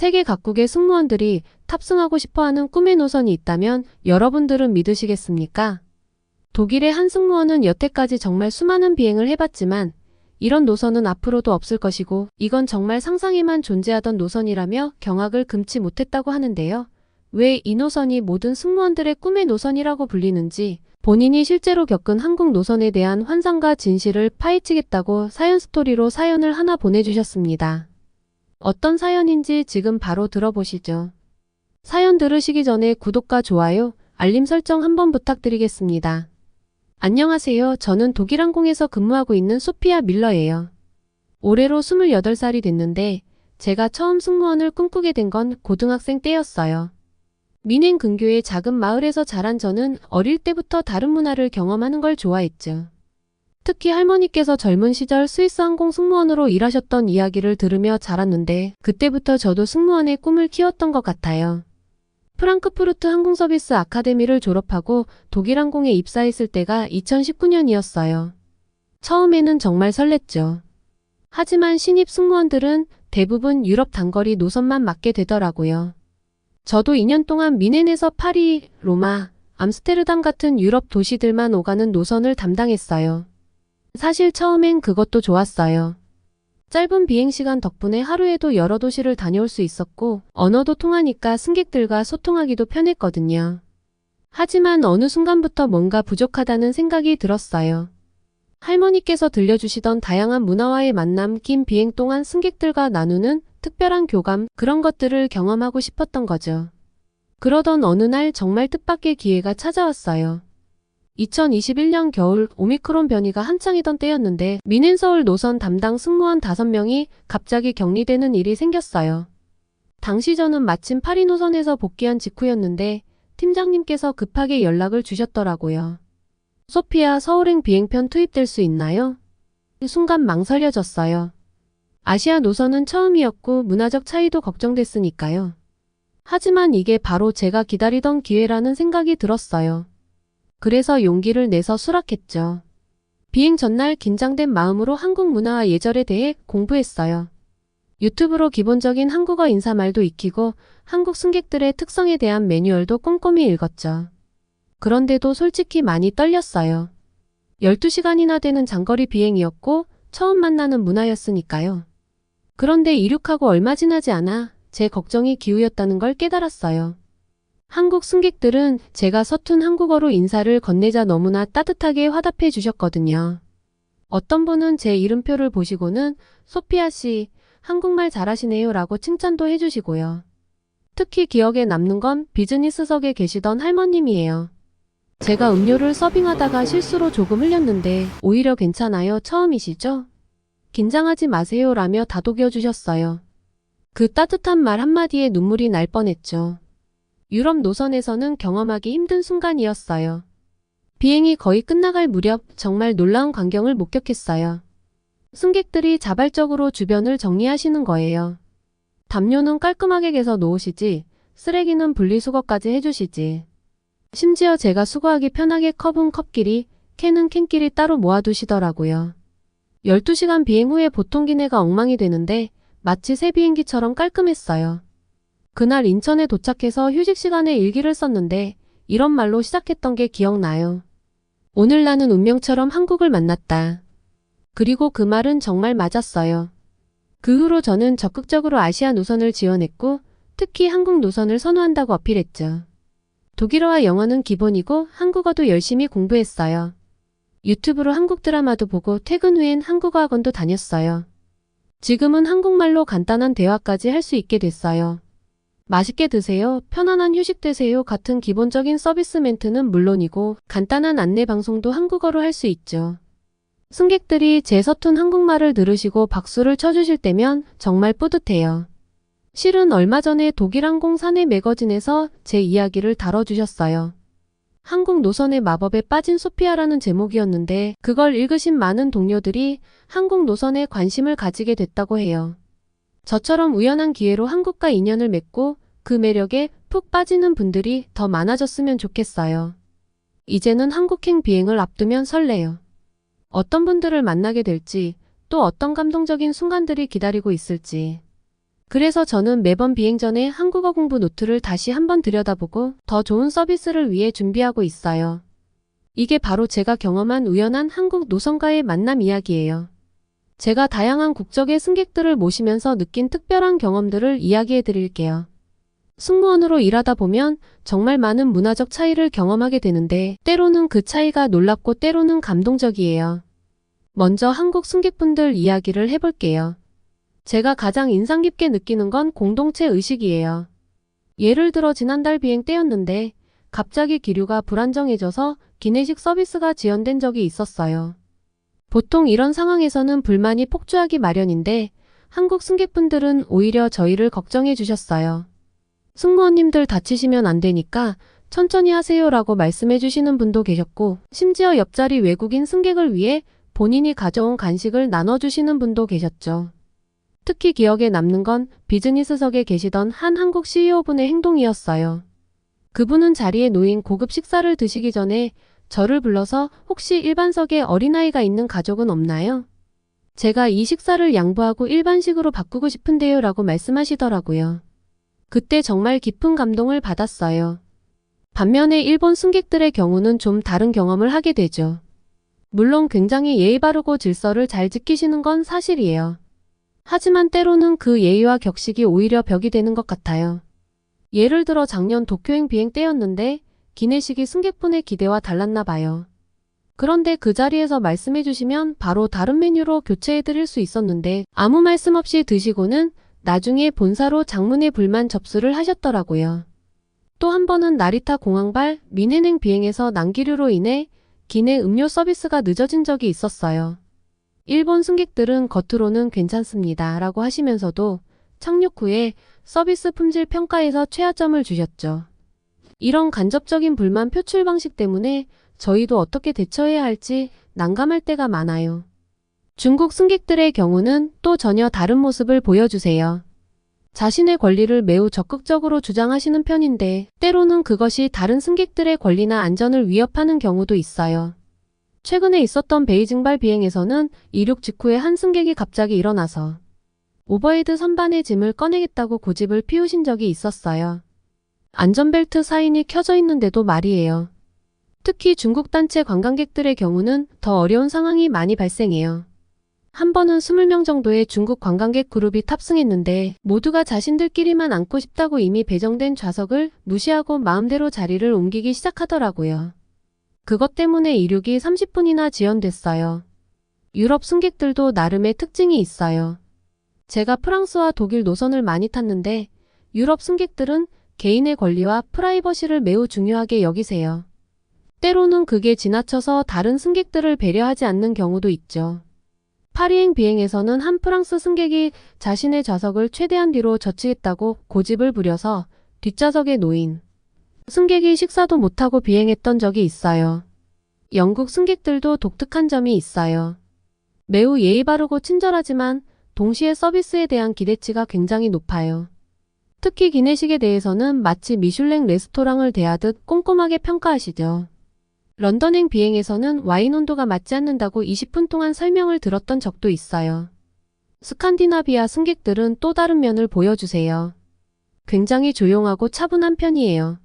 세계 각국의 승무원들이 탑승하고 싶어하는 꿈의 노선이 있다면 여러분들은 믿으시겠습니까? 독일의 한 승무원은 여태까지 정말 수많은 비행을 해봤지만 이런 노선은 앞으로도 없을 것이고 이건 정말 상상에만 존재하던 노선이라며 경악을 금치 못했다고 하는데요. 왜 이 노선이 모든 승무원들의 꿈의 노선이라고 불리는지 본인이 실제로 겪은 한국 노선에 대한 환상과 진실을 파헤치겠다고 사연 스토리로 사연을 하나 보내주셨습니다. 어떤 사연인지 지금 바로 들어보시죠. 사연 들으시기 전에 구독과 좋아요, 알림 설정 한번 부탁드리겠습니다. 안녕하세요. 저는 독일항공에서 근무하고 있는 소피아 밀러예요. 올해로 28살이 됐는데 제가 처음 승무원을 꿈꾸게 된 건 고등학생 때였어요. 민행 근교의 작은 마을에서 자란 저는 어릴 때부터 다른 문화를 경험하는 걸 좋아했죠. 특히 할머니께서 젊은 시절 스위스 항공 승무원으로 일하셨던 이야기를 들으며 자랐는데 그때부터 저도 승무원의 꿈을 키웠던 것 같아요. 프랑크푸르트 항공서비스 아카데미를 졸업하고 독일 항공에 입사했을 때가 2019년이었어요. 처음에는 정말 설렜죠. 하지만 신입 승무원들은 대부분 유럽 단거리 노선만 맡게 되더라고요. 저도 2년 동안 미넨에서 파리, 로마, 암스테르담 같은 유럽 도시들만 오가는 노선을 담당했어요. 사실 처음엔 그것도 좋았어요. 짧은 비행시간 덕분에 하루에도 여러 도시를 다녀올 수 있었고, 언어도 통하니까 승객들과 소통하기도 편했거든요. 하지만 어느 순간부터 뭔가 부족하다는 생각이 들었어요. 할머니께서 들려주시던 다양한 문화와의 만남, 긴 비행 동안 승객들과 나누는 특별한 교감, 그런 것들을 경험하고 싶었던 거죠. 그러던 어느 날 정말 뜻밖의 기회가 찾아왔어요. 2021년 겨울 오미크론 변이가 한창이던 때였는데 미넨서울 노선 담당 승무원 5명이 갑자기 격리되는 일이 생겼어요. 당시 저는 마침 파리 노선에서 복귀한 직후였는데 팀장님께서 급하게 연락을 주셨더라고요. 소피아 서울행 비행편 투입될 수 있나요? 순간 망설여졌어요. 아시아 노선은 처음이었고 문화적 차이도 걱정됐으니까요. 하지만 이게 바로 제가 기다리던 기회라는 생각이 들었어요. 그래서 용기를 내서 수락했죠. 비행 전날 긴장된 마음으로 한국 문화와 예절에 대해 공부했어요. 유튜브로 기본적인 한국어 인사말도 익히고 한국 승객들의 특성에 대한 매뉴얼도 꼼꼼히 읽었죠. 그런데도 솔직히 많이 떨렸어요. 12시간이나 되는 장거리 비행이었고 처음 만나는 문화였으니까요. 그런데 이륙하고 얼마 지나지 않아 제 걱정이 기우였다는 걸 깨달았어요. 한국 승객들은 제가 서툰 한국어로 인사를 건네자 너무나 따뜻하게 화답해 주셨거든요. 어떤 분은 제 이름표를 보시고는 소피아 씨, 한국말 잘하시네요 라고 칭찬도 해주시고요. 특히 기억에 남는 건 비즈니스석에 계시던 할머님이에요. 제가 음료를 서빙하다가 실수로 조금 흘렸는데 오히려 괜찮아요. 처음이시죠? 긴장하지 마세요 라며 다독여 주셨어요. 그 따뜻한 말 한마디에 눈물이 날 뻔했죠. 유럽 노선에서는 경험하기 힘든 순간이었어요. 비행이 거의 끝나갈 무렵 정말 놀라운 광경을 목격했어요. 승객들이 자발적으로 주변을 정리하시는 거예요. 담요는 깔끔하게 개서 놓으시지, 쓰레기는 분리수거까지 해주시지. 심지어 제가 수거하기 편하게 컵은 컵끼리, 캔은 캔끼리 따로 모아두시더라고요. 12시간 비행 후에 보통 기내가 엉망이 되는데 마치 새 비행기처럼 깔끔했어요. 그날 인천에 도착해서 휴식 시간에 일기를 썼는데 이런 말로 시작했던 게 기억나요. 오늘 나는 운명처럼 한국을 만났다. 그리고 그 말은 정말 맞았어요. 그 후로 저는 적극적으로 아시아 노선을 지원했고 특히 한국 노선을 선호한다고 어필했죠. 독일어와 영어는 기본이고 한국어도 열심히 공부했어요. 유튜브로 한국 드라마도 보고 퇴근 후엔 한국어 학원도 다녔어요. 지금은 한국말로 간단한 대화까지 할 수 있게 됐어요. 맛있게 드세요, 편안한 휴식 되세요 같은 기본적인 서비스 멘트는 물론이고 간단한 안내 방송도 한국어로 할 수 있죠. 승객들이 제 서툰 한국말을 들으시고 박수를 쳐주실 때면 정말 뿌듯해요. 실은 얼마 전에 독일 항공 사내 매거진에서 제 이야기를 다뤄주셨어요. 한국 노선의 마법에 빠진 소피아라는 제목이었는데 그걸 읽으신 많은 동료들이 한국 노선에 관심을 가지게 됐다고 해요. 저처럼 우연한 기회로 한국과 인연을 맺고 그 매력에 푹 빠지는 분들이 더 많아졌으면 좋겠어요. 이제는 한국행 비행을 앞두면 설레요. 어떤 분들을 만나게 될지 또 어떤 감동적인 순간들이 기다리고 있을지 그래서 저는 매번 비행 전에 한국어 공부 노트를 다시 한번 들여다보고 더 좋은 서비스를 위해 준비하고 있어요. 이게 바로 제가 경험한 우연한 한국 노선과의 만남 이야기예요. 제가 다양한 국적의 승객들을 모시면서 느낀 특별한 경험들을 이야기해 드릴게요. 승무원으로 일하다 보면 정말 많은 문화적 차이를 경험하게 되는데 때로는 그 차이가 놀랍고 때로는 감동적이에요. 먼저 한국 승객분들 이야기를 해볼게요. 제가 가장 인상 깊게 느끼는 건 공동체 의식이에요. 예를 들어 지난달 비행 때였는데 갑자기 기류가 불안정해져서 기내식 서비스가 지연된 적이 있었어요. 보통 이런 상황에서는 불만이 폭주하기 마련인데 한국 승객분들은 오히려 저희를 걱정해 주셨어요. 승무원님들 다치시면 안 되니까 천천히 하세요라고 말씀해 주시는 분도 계셨고 심지어 옆자리 외국인 승객을 위해 본인이 가져온 간식을 나눠주시는 분도 계셨죠. 특히 기억에 남는 건 비즈니스석에 계시던 한 한국 CEO분의 행동이었어요. 그분은 자리에 놓인 고급 식사를 드시기 전에 저를 불러서 혹시 일반석에 어린아이가 있는 가족은 없나요? 제가 이 식사를 양보하고 일반식으로 바꾸고 싶은데요 라고 말씀하시더라고요. 그때 정말 깊은 감동을 받았어요. 반면에 일본 승객들의 경우는 좀 다른 경험을 하게 되죠. 물론 굉장히 예의 바르고 질서를 잘 지키시는 건 사실이에요. 하지만 때로는 그 예의와 격식이 오히려 벽이 되는 것 같아요. 예를 들어 작년 도쿄행 비행 때였는데 기내식이 승객분의 기대와 달랐나 봐요. 그런데 그 자리에서 말씀해 주시면 바로 다른 메뉴로 교체해 드릴 수 있었는데 아무 말씀 없이 드시고는 나중에 본사로 장문의 불만 접수를 하셨더라고요. 또 한 번은 나리타 공항발 민해행 비행에서 난기류로 인해 기내 음료 서비스가 늦어진 적이 있었어요. 일본 승객들은 겉으로는 괜찮습니다. 라고 하시면서도 착륙 후에 서비스 품질 평가에서 최하점을 주셨죠. 이런 간접적인 불만 표출 방식 때문에 저희도 어떻게 대처해야 할지 난감할 때가 많아요. 중국 승객들의 경우는 또 전혀 다른 모습을 보여주세요. 자신의 권리를 매우 적극적으로 주장하시는 편인데 때로는 그것이 다른 승객들의 권리나 안전을 위협하는 경우도 있어요. 최근에 있었던 베이징발 비행에서는 이륙 직후에 한 승객이 갑자기 일어나서 오버헤드 선반의 짐을 꺼내겠다고 고집을 피우신 적이 있었어요. 안전벨트 사인이 켜져 있는데도 말이에요. 특히 중국 단체 관광객들의 경우는 더 어려운 상황이 많이 발생해요. 한 번은 20명 정도의 중국 관광객 그룹이 탑승했는데 모두가 자신들끼리만 앉고 싶다고 이미 배정된 좌석을 무시하고 마음대로 자리를 옮기기 시작하더라고요. 그것 때문에 이륙이 30분이나 지연됐어요. 유럽 승객들도 나름의 특징이 있어요. 제가 프랑스와 독일 노선을 많이 탔는데 유럽 승객들은 개인의 권리와 프라이버시를 매우 중요하게 여기세요. 때로는 그게 지나쳐서 다른 승객들을 배려하지 않는 경우도 있죠. 파리행 비행에서는 한 프랑스 승객이 자신의 좌석을 최대한 뒤로 젖히겠다고 고집을 부려서 뒷좌석에 놓인 승객이 식사도 못하고 비행했던 적이 있어요. 영국 승객들도 독특한 점이 있어요. 매우 예의 바르고 친절하지만 동시에 서비스에 대한 기대치가 굉장히 높아요. 특히 기내식에 대해서는 마치 미슐랭 레스토랑을 대하듯 꼼꼼하게 평가하시죠. 런던행 비행에서는 와인 온도가 맞지 않는다고 20분 동안 설명을 들었던 적도 있어요. 스칸디나비아 승객들은 또 다른 면을 보여주세요. 굉장히 조용하고 차분한 편이에요.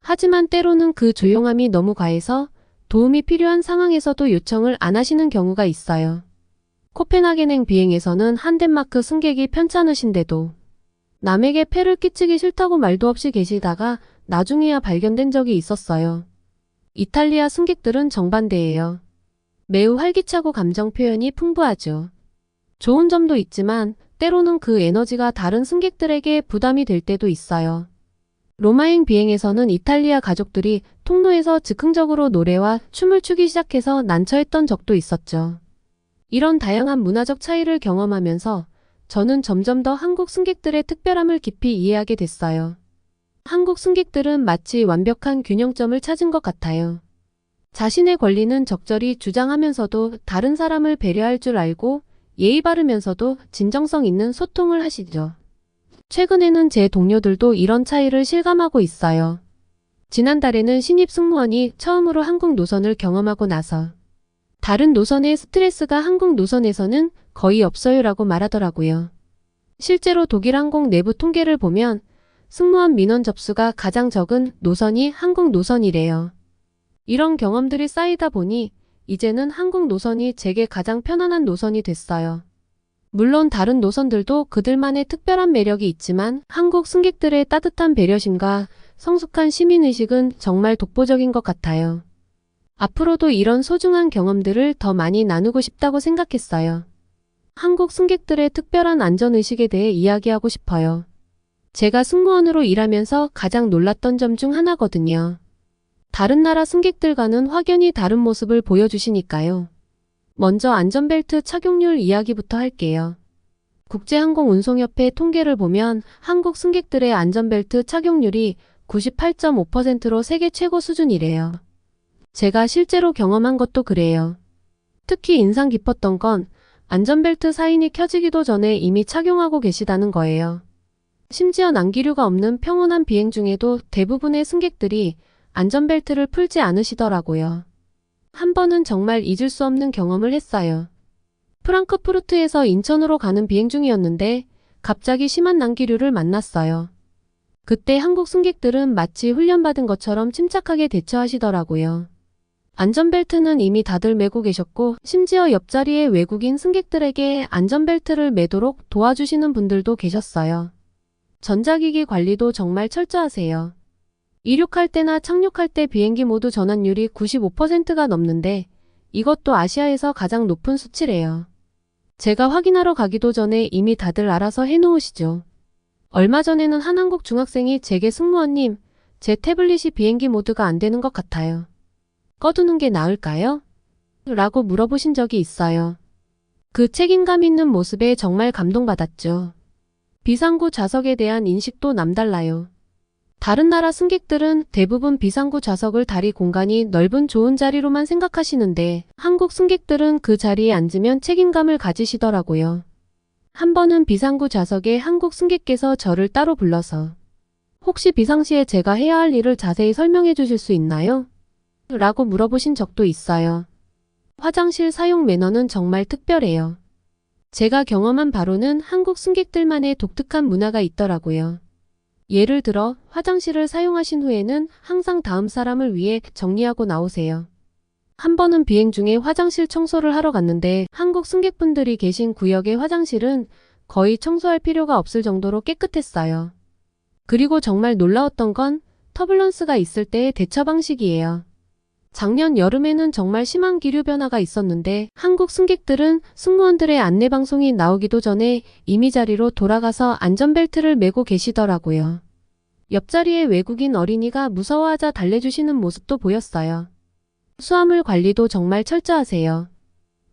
하지만 때로는 그 조용함이 너무 과해서 도움이 필요한 상황에서도 요청을 안 하시는 경우가 있어요. 코펜하겐행 비행에서는 한 덴마크 승객이 편찮으신데도 남에게 폐를 끼치기 싫다고 말도 없이 계시다가 나중에야 발견된 적이 있었어요. 이탈리아 승객들은 정반대예요. 매우 활기차고 감정 표현이 풍부하죠. 좋은 점도 있지만 때로는 그 에너지가 다른 승객들에게 부담이 될 때도 있어요. 로마행 비행에서는 이탈리아 가족들이 통로에서 즉흥적으로 노래와 춤을 추기 시작해서 난처했던 적도 있었죠. 이런 다양한 문화적 차이를 경험하면서 저는 점점 더 한국 승객들의 특별함을 깊이 이해하게 됐어요. 한국 승객들은 마치 완벽한 균형점을 찾은 것 같아요. 자신의 권리는 적절히 주장하면서도 다른 사람을 배려할 줄 알고 예의 바르면서도 진정성 있는 소통을 하시죠. 최근에는 제 동료들도 이런 차이를 실감하고 있어요. 지난달에는 신입 승무원이 처음으로 한국 노선을 경험하고 나서 다른 노선의 스트레스가 한국 노선에서는 거의 없어요라고 말하더라고요. 실제로 독일 항공 내부 통계를 보면 승무원 민원 접수가 가장 적은 노선이 한국 노선이래요. 이런 경험들이 쌓이다 보니 이제는 한국 노선이 제게 가장 편안한 노선이 됐어요. 물론 다른 노선들도 그들만의 특별한 매력이 있지만 한국 승객들의 따뜻한 배려심과 성숙한 시민의식은 정말 독보적인 것 같아요. 앞으로도 이런 소중한 경험들을 더 많이 나누고 싶다고 생각했어요. 한국 승객들의 특별한 안전의식에 대해 이야기하고 싶어요. 제가 승무원으로 일하면서 가장 놀랐던 점 중 하나거든요. 다른 나라 승객들과는 확연히 다른 모습을 보여주시니까요. 먼저 안전벨트 착용률 이야기부터 할게요. 국제항공운송협회 통계를 보면 한국 승객들의 안전벨트 착용률이 98.5%로 세계 최고 수준이래요. 제가 실제로 경험한 것도 그래요. 특히 인상 깊었던 건 안전벨트 사인이 켜지기도 전에 이미 착용하고 계시다는 거예요. 심지어 난기류가 없는 평온한 비행 중에도 대부분의 승객들이 안전벨트를 풀지 않으시더라고요. 한 번은 정말 잊을 수 없는 경험을 했어요. 프랑크푸르트에서 인천으로 가는 비행 중이었는데 갑자기 심한 난기류를 만났어요. 그때 한국 승객들은 마치 훈련받은 것처럼 침착하게 대처하시더라고요. 안전벨트는 이미 다들 매고 계셨고 심지어 옆자리에 외국인 승객들에게 안전벨트를 매도록 도와주시는 분들도 계셨어요. 전자기기 관리도 정말 철저하세요. 이륙할 때나 착륙할 때 비행기 모두 전환율이 95%가 넘는데 이것도 아시아에서 가장 높은 수치래요. 제가 확인하러 가기도 전에 이미 다들 알아서 해놓으시죠. 얼마 전에는 한 한국 중학생이 제게 승무원님, 제 태블릿이 비행기 모드가 안 되는 것 같아요. 꺼두는 게 나을까요? 라고 물어보신 적이 있어요. 그 책임감 있는 모습에 정말 감동받았죠. 비상구 좌석에 대한 인식도 남달라요. 다른 나라 승객들은 대부분 비상구 좌석을 다리 공간이 넓은 좋은 자리로만 생각하시는데 한국 승객들은 그 자리에 앉으면 책임감을 가지시더라고요. 한 번은 비상구 좌석에 한국 승객께서 저를 따로 불러서 혹시 비상시에 제가 해야 할 일을 자세히 설명해 주실 수 있나요? 라고 물어보신 적도 있어요. 화장실 사용 매너는 정말 특별해요. 제가 경험한 바로는 한국 승객들만의 독특한 문화가 있더라고요. 예를 들어 화장실을 사용하신 후에는 항상 다음 사람을 위해 정리하고 나오세요. 한 번은 비행 중에 화장실 청소를 하러 갔는데 한국 승객분들이 계신 구역의 화장실은 거의 청소할 필요가 없을 정도로 깨끗했어요. 그리고 정말 놀라웠던 건 터블런스가 있을 때의 대처 방식이에요. 작년 여름에는 정말 심한 기류 변화가 있었는데 한국 승객들은 승무원들의 안내 방송이 나오기도 전에 이미 자리로 돌아가서 안전벨트를 매고 계시더라고요. 옆자리에 외국인 어린이가 무서워하자 달래주시는 모습도 보였어요. 수화물 관리도 정말 철저하세요.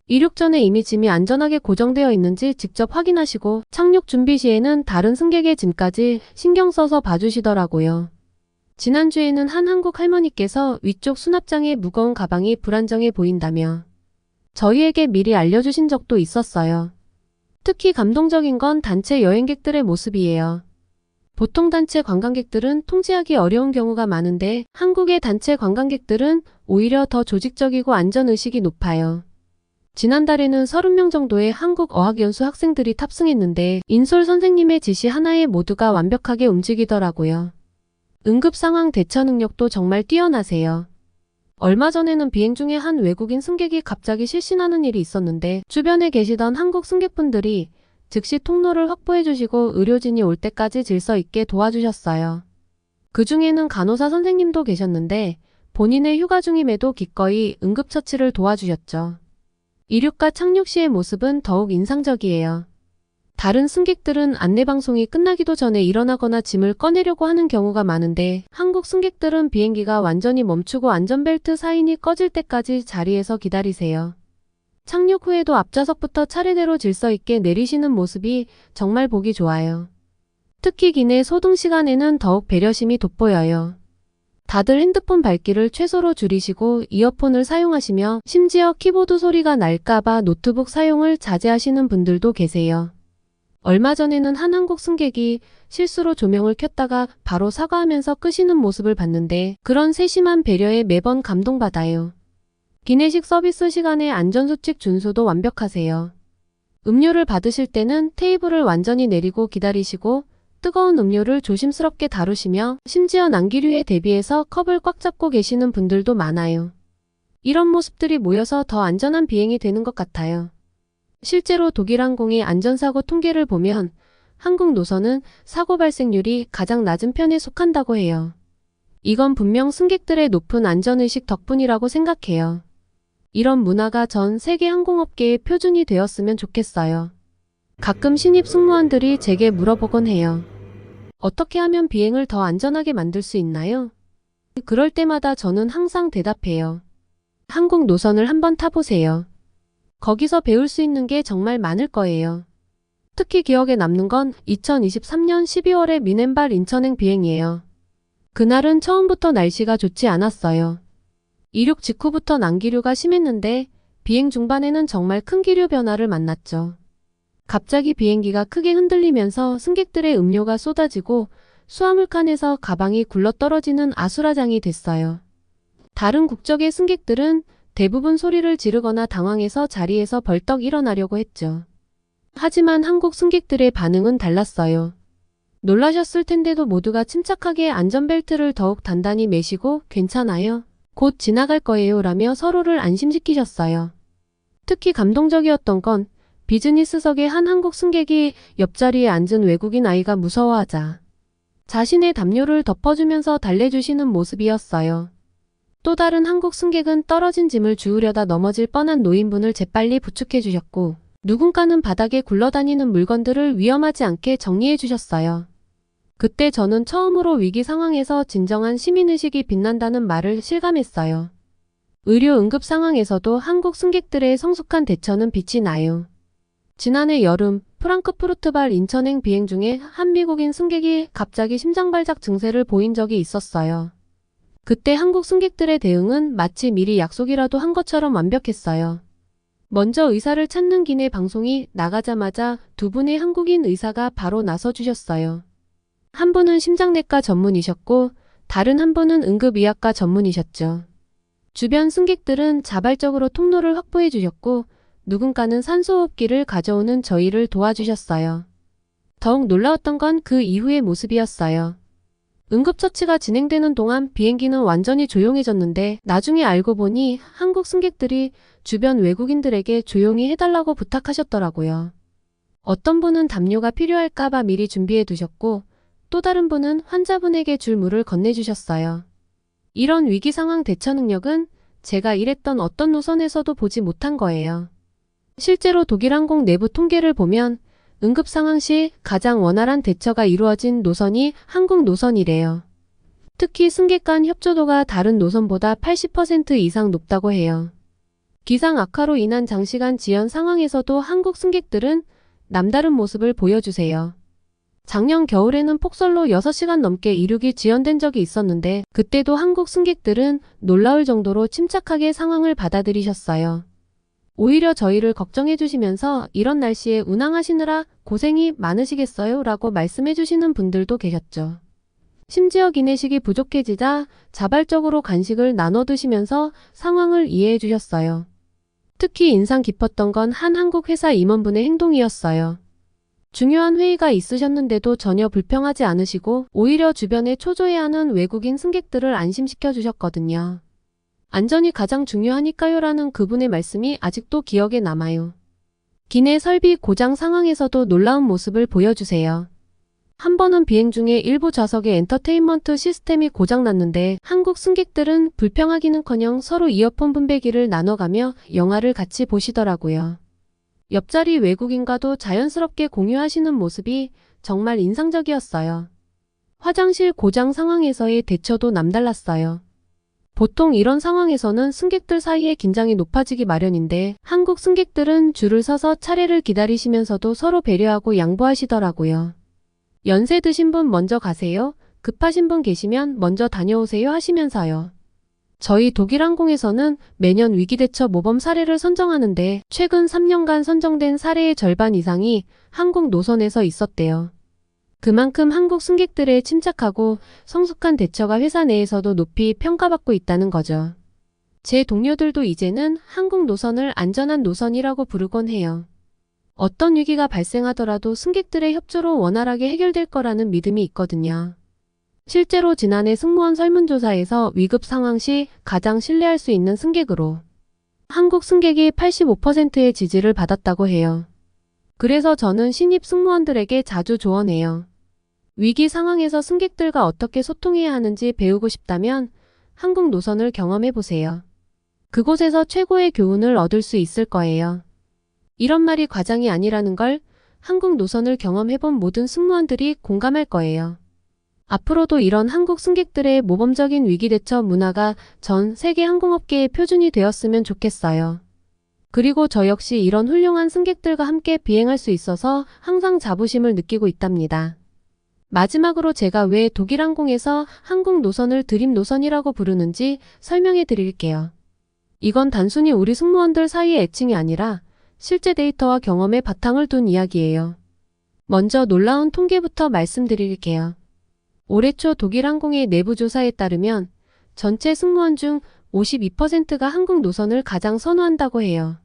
이륙 전에 이미 짐이 안전하게 고정되어 있는지 직접 확인하시고 착륙 준비 시에는 다른 승객의 짐까지 신경 써서 봐주시더라고요. 지난주에는 한 한국 할머니께서 위쪽 수납장에 무거운 가방이 불안정해 보인다며 저희에게 미리 알려주신 적도 있었어요. 특히 감동적인 건 단체 여행객들의 모습이에요. 보통 단체 관광객들은 통제하기 어려운 경우가 많은데 한국의 단체 관광객들은 오히려 더 조직적이고 안전의식이 높아요. 지난달에는 30명 정도의 한국 어학연수 학생들이 탑승했는데 인솔 선생님의 지시 하나에 모두가 완벽하게 움직이더라고요. 응급 상황 대처 능력도 정말 뛰어나세요. 얼마 전에는 비행 중에 한 외국인 승객이 갑자기 실신하는 일이 있었는데 주변에 계시던 한국 승객분들이 즉시 통로를 확보해 주시고 의료진이 올 때까지 질서 있게 도와주셨어요. 그 중에는 간호사 선생님도 계셨는데 본인의 휴가 중임에도 기꺼이 응급처치를 도와주셨죠. 이륙과 착륙 시의 모습은 더욱 인상적이에요. 다른 승객들은 안내방송이 끝나기도 전에 일어나거나 짐을 꺼내려고 하는 경우가 많은데 한국 승객들은 비행기가 완전히 멈추고 안전벨트 사인이 꺼질 때까지 자리에서 기다리세요. 착륙 후에도 앞좌석부터 차례대로 질서 있게 내리시는 모습이 정말 보기 좋아요. 특히 기내 소등 시간에는 더욱 배려심이 돋보여요. 다들 핸드폰 밝기를 최소로 줄이시고 이어폰을 사용하시며 심지어 키보드 소리가 날까봐 노트북 사용을 자제하시는 분들도 계세요. 얼마 전에는 한 한국 승객이 실수로 조명을 켰다가 바로 사과하면서 끄시는 모습을 봤는데 그런 세심한 배려에 매번 감동받아요. 기내식 서비스 시간의 안전수칙 준수도 완벽하세요. 음료를 받으실 때는 테이블을 완전히 내리고 기다리시고 뜨거운 음료를 조심스럽게 다루시며 심지어 난기류에 대비해서 컵을 꽉 잡고 계시는 분들도 많아요. 이런 모습들이 모여서 더 안전한 비행이 되는 것 같아요. 실제로 독일 항공의 안전사고 통계를 보면 한국 노선은 사고 발생률이 가장 낮은 편에 속한다고 해요. 이건 분명 승객들의 높은 안전의식 덕분이라고 생각해요. 이런 문화가 전 세계 항공업계의 표준이 되었으면 좋겠어요. 가끔 신입 승무원들이 제게 물어보곤 해요. 어떻게 하면 비행을 더 안전하게 만들 수 있나요? 그럴 때마다 저는 항상 대답해요. 한국 노선을 한번 타보세요. 거기서 배울 수 있는 게 정말 많을 거예요. 특히 기억에 남는 건 2023년 12월의 미넨발 인천행 비행이에요. 그날은 처음부터 날씨가 좋지 않았어요. 이륙 직후부터 난기류가 심했는데 비행 중반에는 정말 큰 기류 변화를 만났죠. 갑자기 비행기가 크게 흔들리면서 승객들의 음료가 쏟아지고 수화물칸에서 가방이 굴러떨어지는 아수라장이 됐어요. 다른 국적의 승객들은 대부분 소리를 지르거나 당황해서 자리에서 벌떡 일어나려고 했죠. 하지만 한국 승객들의 반응은 달랐어요. 놀라셨을 텐데도 모두가 침착하게 안전벨트를 더욱 단단히 매시고 괜찮아요. 곧 지나갈 거예요 라며 서로를 안심시키셨어요. 특히 감동적이었던 건 비즈니스석의 한 한국 승객이 옆자리에 앉은 외국인 아이가 무서워하자 자신의 담요를 덮어주면서 달래주시는 모습이었어요. 또 다른 한국 승객은 떨어진 짐을 주우려다 넘어질 뻔한 노인분을 재빨리 부축해 주셨고 누군가는 바닥에 굴러다니는 물건들을 위험하지 않게 정리해 주셨어요. 그때 저는 처음으로 위기 상황에서 진정한 시민의식이 빛난다는 말을 실감했어요. 의료 응급 상황에서도 한국 승객들의 성숙한 대처는 빛이 나요. 지난해 여름 프랑크푸르트발 인천행 비행 중에 한 미국인 승객이 갑자기 심장발작 증세를 보인 적이 있었어요. 그때 한국 승객들의 대응은 마치 미리 약속이라도 한 것처럼 완벽했어요. 먼저 의사를 찾는 기내 방송이 나가자마자 두 분의 한국인 의사가 바로 나서 주셨어요. 한 분은 심장내과 전문이셨고 다른 한 분은 응급의학과 전문이셨죠. 주변 승객들은 자발적으로 통로를 확보해 주셨고 누군가는 산소호흡기를 가져오는 저희를 도와주셨어요. 더욱 놀라웠던 건 그 이후의 모습이었어요. 응급처치가 진행되는 동안 비행기는 완전히 조용해졌는데 나중에 알고 보니 한국 승객들이 주변 외국인들에게 조용히 해달라고 부탁하셨더라고요. 어떤 분은 담요가 필요할까봐 미리 준비해 두셨고 또 다른 분은 환자분에게 줄 물을 건네주셨어요. 이런 위기 상황 대처 능력은 제가 일했던 어떤 노선에서도 보지 못한 거예요. 실제로 독일 항공 내부 통계를 보면 응급 상황 시 가장 원활한 대처가 이루어진 노선이 한국 노선이래요. 특히 승객 간 협조도가 다른 노선보다 80% 이상 높다고 해요. 기상 악화로 인한 장시간 지연 상황에서도 한국 승객들은 남다른 모습을 보여주세요. 작년 겨울에는 폭설로 6시간 넘게 이륙이 지연된 적이 있었는데 그때도 한국 승객들은 놀라울 정도로 침착하게 상황을 받아들이셨어요. 오히려 저희를 걱정해 주시면서 이런 날씨에 운항하시느라 고생이 많으시겠어요? 라고 말씀해 주시는 분들도 계셨죠. 심지어 기내식이 부족해지자 자발적으로 간식을 나눠 드시면서 상황을 이해해 주셨어요. 특히 인상 깊었던 건 한 한국 회사 임원분의 행동이었어요. 중요한 회의가 있으셨는데도 전혀 불평하지 않으시고 오히려 주변에 초조해하는 외국인 승객들을 안심시켜 주셨거든요. 안전이 가장 중요하니까요 라는 그분의 말씀이 아직도 기억에 남아요. 기내 설비 고장 상황에서도 놀라운 모습을 보여주세요. 한 번은 비행 중에 일부 좌석의 엔터테인먼트 시스템이 고장났는데 한국 승객들은 불평하기는커녕 서로 이어폰 분배기를 나눠가며 영화를 같이 보시더라고요. 옆자리 외국인과도 자연스럽게 공유하시는 모습이 정말 인상적이었어요. 화장실 고장 상황에서의 대처도 남달랐어요. 보통 이런 상황에서는 승객들 사이에 긴장이 높아지기 마련인데 한국 승객들은 줄을 서서 차례를 기다리시면서도 서로 배려하고 양보하시더라고요. 연세 드신 분 먼저 가세요. 급하신 분 계시면 먼저 다녀오세요 하시면서요. 저희 독일 항공에서는 매년 위기대처 모범 사례를 선정하는데 최근 3년간 선정된 사례의 절반 이상이 한국 노선에서 있었대요. 그만큼 한국 승객들의 침착하고 성숙한 대처가 회사 내에서도 높이 평가받고 있다는 거죠. 제 동료들도 이제는 한국 노선을 안전한 노선이라고 부르곤 해요. 어떤 위기가 발생하더라도 승객들의 협조로 원활하게 해결될 거라는 믿음이 있거든요. 실제로 지난해 승무원 설문조사에서 위급 상황 시 가장 신뢰할 수 있는 승객으로 한국 승객이 85%의 지지를 받았다고 해요. 그래서 저는 신입 승무원들에게 자주 조언해요. 위기 상황에서 승객들과 어떻게 소통해야 하는지 배우고 싶다면 한국 노선을 경험해 보세요. 그곳에서 최고의 교훈을 얻을 수 있을 거예요. 이런 말이 과장이 아니라는 걸 한국 노선을 경험해본 모든 승무원들이 공감할 거예요. 앞으로도 이런 한국 승객들의 모범적인 위기 대처 문화가 전 세계 항공업계의 표준이 되었으면 좋겠어요. 그리고 저 역시 이런 훌륭한 승객들과 함께 비행할 수 있어서 항상 자부심을 느끼고 있답니다. 마지막으로 제가 왜 독일 항공에서 한국 노선을 드림 노선이라고 부르는지 설명해 드릴게요. 이건 단순히 우리 승무원들 사이의 애칭이 아니라 실제 데이터와 경험에 바탕을 둔 이야기예요. 먼저 놀라운 통계부터 말씀드릴게요. 올해 초 독일 항공의 내부 조사에 따르면 전체 승무원 중 52%가 한국 노선을 가장 선호한다고 해요.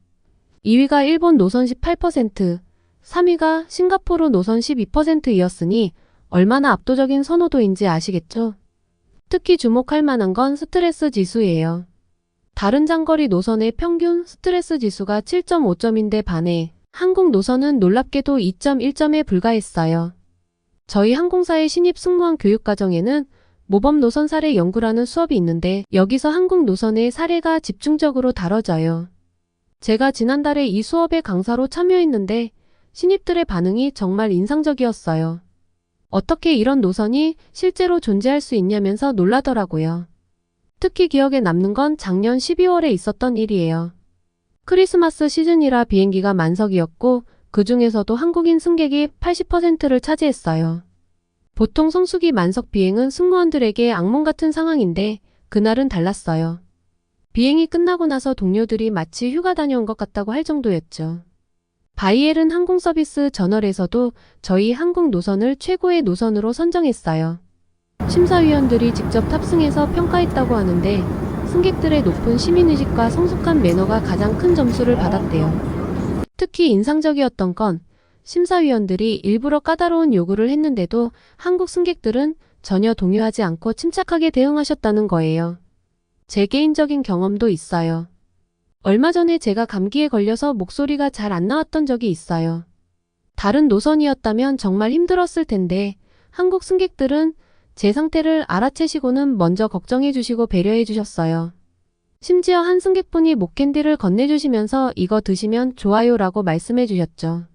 2위가 일본 노선 18%, 3위가 싱가포르 노선 12%이었으니 얼마나 압도적인 선호도인지 아시겠죠? 특히 주목할 만한 건 스트레스 지수예요. 다른 장거리 노선의 평균 스트레스 지수가 7.5점인데 반해 한국 노선은 놀랍게도 2.1점에 불과했어요. 저희 항공사의 신입 승무원 교육과정에는 모범 노선 사례 연구라는 수업이 있는데 여기서 한국 노선의 사례가 집중적으로 다뤄져요. 제가 지난달에 이 수업의 강사로 참여했는데 신입들의 반응이 정말 인상적이었어요. 어떻게 이런 노선이 실제로 존재할 수 있냐면서 놀라더라고요. 특히 기억에 남는 건 작년 12월에 있었던 일이에요. 크리스마스 시즌이라 비행기가 만석이었고 그 중에서도 한국인 승객이 80%를 차지했어요. 보통 성수기 만석 비행은 승무원들에게 악몽 같은 상황인데 그날은 달랐어요. 비행이 끝나고 나서 동료들이 마치 휴가 다녀온 것 같다고 할 정도였죠. 바이에른 항공서비스 저널에서도 저희 한국 노선을 최고의 노선으로 선정했어요. 심사위원들이 직접 탑승해서 평가했다고 하는데 승객들의 높은 시민의식과 성숙한 매너가 가장 큰 점수를 받았대요. 특히 인상적이었던 건 심사위원들이 일부러 까다로운 요구를 했는데도 한국 승객들은 전혀 동요하지 않고 침착하게 대응하셨다는 거예요. 제 개인적인 경험도 있어요. 얼마 전에 제가 감기에 걸려서 목소리가 잘 안 나왔던 적이 있어요. 다른 노선이었다면 정말 힘들었을 텐데 한국 승객들은 제 상태를 알아채시고는 먼저 걱정해 주시고 배려해 주셨어요. 심지어 한 승객분이 목캔디를 건네주시면서 이거 드시면 좋아요 라고 말씀해 주셨죠.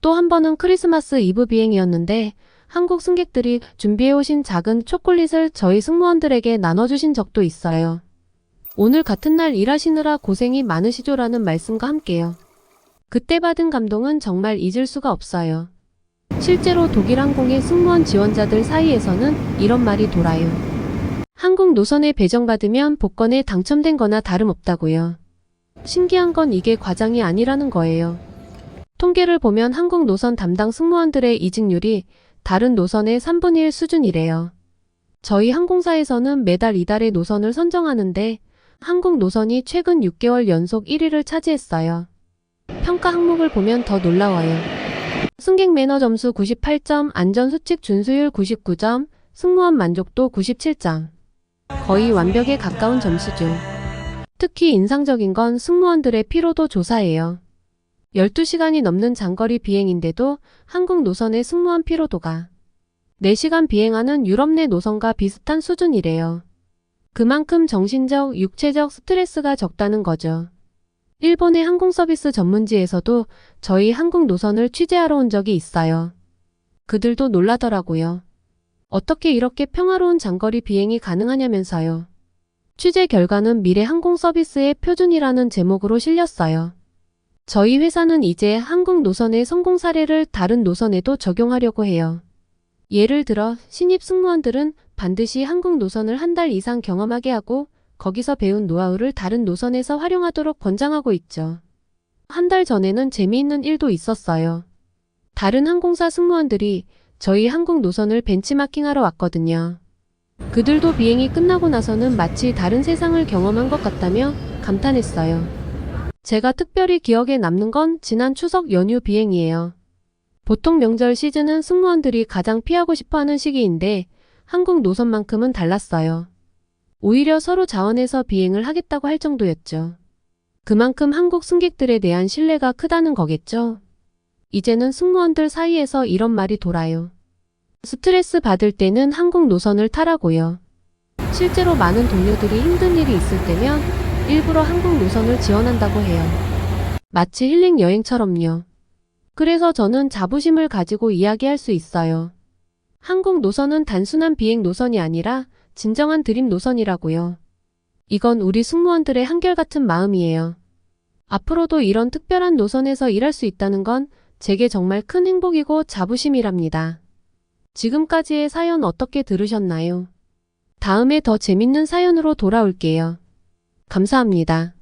또 한 번은 크리스마스 이브 비행이었는데 한국 승객들이 준비해 오신 작은 초콜릿을 저희 승무원들에게 나눠주신 적도 있어요. 오늘 같은 날 일하시느라 고생이 많으시죠 라는 말씀과 함께요. 그때 받은 감동은 정말 잊을 수가 없어요. 실제로 독일 항공의 승무원 지원자들 사이에서는 이런 말이 돌아요. 한국 노선에 배정받으면 복권에 당첨된 거나 다름없다고요. 신기한 건 이게 과장이 아니라는 거예요. 통계를 보면 한국 노선 담당 승무원들의 이직률이 다른 노선의 3분의 1 수준이래요. 저희 항공사에서는 매달 이달의 노선을 선정하는데 한국 노선이 최근 6개월 연속 1위를 차지했어요. 평가 항목을 보면 더 놀라워요. 승객 매너 점수 98점, 안전수칙 준수율 99점, 승무원 만족도 97점. 거의 완벽에 가까운 점수죠. 특히 인상적인 건 승무원들의 피로도 조사예요. 12시간이 넘는 장거리 비행인데도 한국 노선의 승무원 피로도가 4시간 비행하는 유럽 내 노선과 비슷한 수준이래요. 그만큼 정신적, 육체적 스트레스가 적다는 거죠. 일본의 항공서비스 전문지에서도 저희 한국 노선을 취재하러 온 적이 있어요. 그들도 놀라더라고요. 어떻게 이렇게 평화로운 장거리 비행이 가능하냐면서요. 취재 결과는 미래 항공서비스의 표준이라는 제목으로 실렸어요. 저희 회사는 이제 한국 노선의 성공 사례를 다른 노선에도 적용하려고 해요. 예를 들어 신입 승무원들은 반드시 한국 노선을 한 달 이상 경험하게 하고 거기서 배운 노하우를 다른 노선에서 활용하도록 권장하고 있죠. 한 달 전에는 재미있는 일도 있었어요. 다른 항공사 승무원들이 저희 한국 노선을 벤치마킹하러 왔거든요. 그들도 비행이 끝나고 나서는 마치 다른 세상을 경험한 것 같다며 감탄했어요. 제가 특별히 기억에 남는 건 지난 추석 연휴 비행이에요. 보통 명절 시즌은 승무원들이 가장 피하고 싶어 하는 시기인데 한국 노선만큼은 달랐어요. 오히려 서로 자원해서 비행을 하겠다고 할 정도였죠. 그만큼 한국 승객들에 대한 신뢰가 크다는 거겠죠. 이제는 승무원들 사이에서 이런 말이 돌아요. 스트레스 받을 때는 한국 노선을 타라고요. 실제로 많은 동료들이 힘든 일이 있을 때면 일부러 한국 노선을 지원한다고 해요. 마치 힐링 여행처럼요. 그래서 저는 자부심을 가지고 이야기할 수 있어요. 한국 노선은 단순한 비행 노선이 아니라 진정한 드림 노선이라고요. 이건 우리 승무원들의 한결같은 마음이에요. 앞으로도 이런 특별한 노선에서 일할 수 있다는 건 제게 정말 큰 행복이고 자부심이랍니다. 지금까지의 사연 어떻게 들으셨나요? 다음에 더 재밌는 사연으로 돌아올게요. 감사합니다.